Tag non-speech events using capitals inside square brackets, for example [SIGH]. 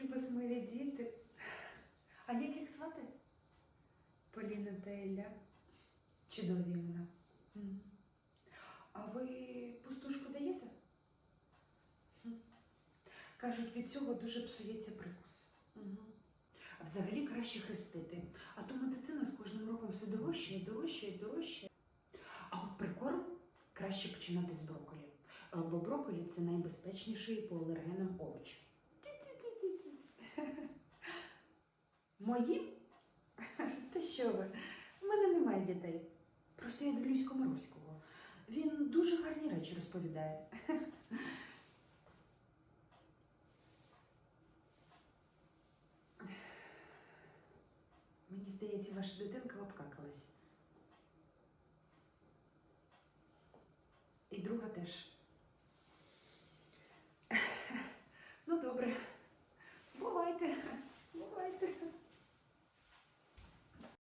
Які вас діти. А як їх звати? Поліна та Ілля. Чудові імена. А ви пустушку даєте? Кажуть, від цього дуже псується прикус. А взагалі краще хрестити. А то медицина з кожним роком все дорожче і дорожче і дорожче. А от прикорм краще починати з брокколі. Бо брокколі це найбезпечніший по алергенам овоч. Моїм? [LAUGHS] Та що ви? У мене немає дітей. Просто я дивлюсь Комаровського. Він дуже гарні речі розповідає. Мені здається, ваша дитинка обкакалась. І друга теж. Ну добре, бувайте.